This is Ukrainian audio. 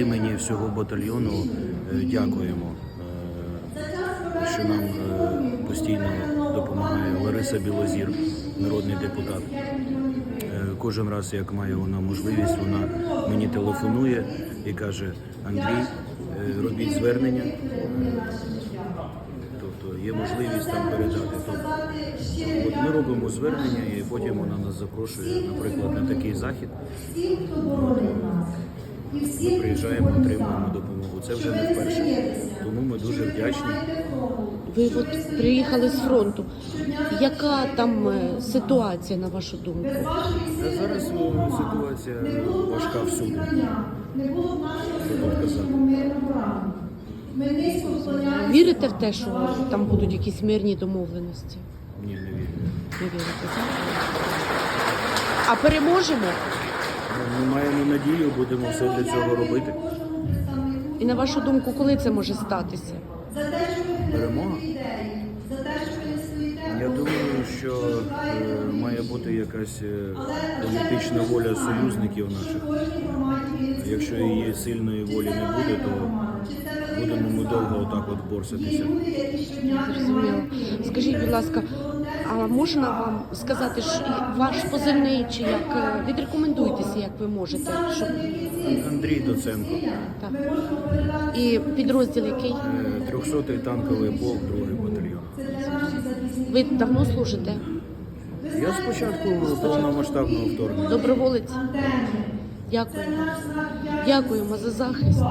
імені всього батальйону е, дякуємо, е, що нам е, постійно допомагає Лариса Білозір, народний депутат. Кожен раз, як має вона можливість, вона мені телефонує і каже: Андрій, робіть звернення. Тобто є можливість там передати. Тобто, от ми робимо звернення і потім вона нас запрошує, наприклад, на такий захід. Ми приїжджаємо, отримуємо допомогу. Це вже не вперше. Тому ми дуже вдячні. Ви от приїхали з фронту. Яка там е, ситуація, на вашу думку? А зараз е, ситуація важка всюди. Вірите в те, що там будуть якісь мирні домовленості? Ні, не вірю. Не вірите? так? А переможемо? Ми маємо надію, будемо все для цього робити. І на вашу думку, коли це може статися? Перемога. Я думаю, що е, має бути якась е, політична воля союзників наших. Якщо її сильної волі не буде, то будемо ми довго отак от борсатися. Зрозуміло. Скажіть, будь ласка, а можна вам сказати, що ваш позивний чи як е, відрекомендуйтеся, як ви можете, щоб Андрій Доценко, так. І підрозділ який? е, 300-й танковий полк, другий батальйон. Ви давно служите? Я спочатку повномасштабного вторгнення. Доброволець? Дякуємо. Дякуємо за захист.